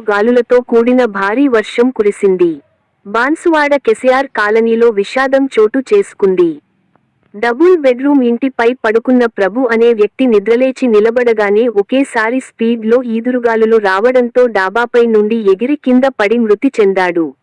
గాలులతో కూడిన భారీ వర్షం కురిసింది. బాన్సువాడ కెసిఆర్ కాలనీలో విషాదం చోటు చేసుకుంది. డబుల్ బెడ్రూమ్ ఇంటిపై పడుకున్న ప్రభు అనే వ్యక్తి నిద్రలేచి నిలబడగానే ఒకేసారి స్పీడ్లో ఈదురుగాలులు రావడంతో డాబాపై నుండి ఎగిరి కింద పడి మృతి చెందాడు.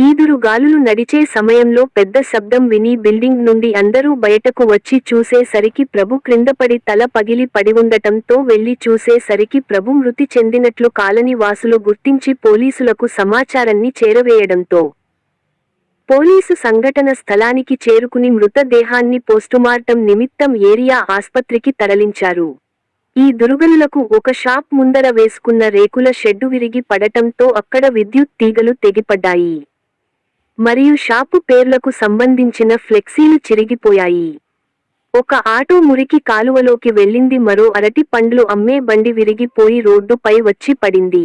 ఈదురు గాలులు నడిచే సమయంలో పెద్ద శబ్దం విని బిల్డింగ్ నుండి అందరూ బయటకు వచ్చి చూసేసరికి ప్రభు క్రిందపడి తల పగిలి పడి ఉండటంతో వెళ్ళి చూసేసరికి ప్రభు మృతి చెందినట్లు కాలనీ వాసులు గుర్తించి పోలీసులకు సమాచారాన్ని చేరవేయడంతో పోలీసు సంఘటన స్థలానికి చేరుకుని మృతదేహాన్ని పోస్టుమార్టం నిమిత్తం ఏరియా ఆస్పత్రికి తరలించారు. ఈ దురుగనులకు ఒక షాప్ ముందర వేసుకున్న రేకుల షెడ్డు విరిగి పడటంతో అక్కడ విద్యుత్ తీగలు తెగిపడ్డాయి. మరియు షాపు పేర్లకు సంబంధించిన ఫ్లెక్సీలు చిరిగిపోయాయి. ఒక ఆటో మురికి కాలువలోకి వెళ్ళింది. మరో అరటి పండ్లు అమ్మే బండి విరిగిపోయి రోడ్డుపై వచ్చి పడింది.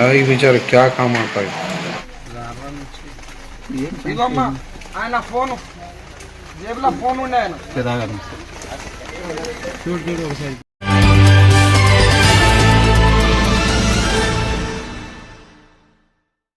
હા એ બિચારો ક્યાં કામ કર્યું ఆయన ఫోను జేబులో ఫోన్ ఉండే ఆయన చూడు చూడు ఒకసారి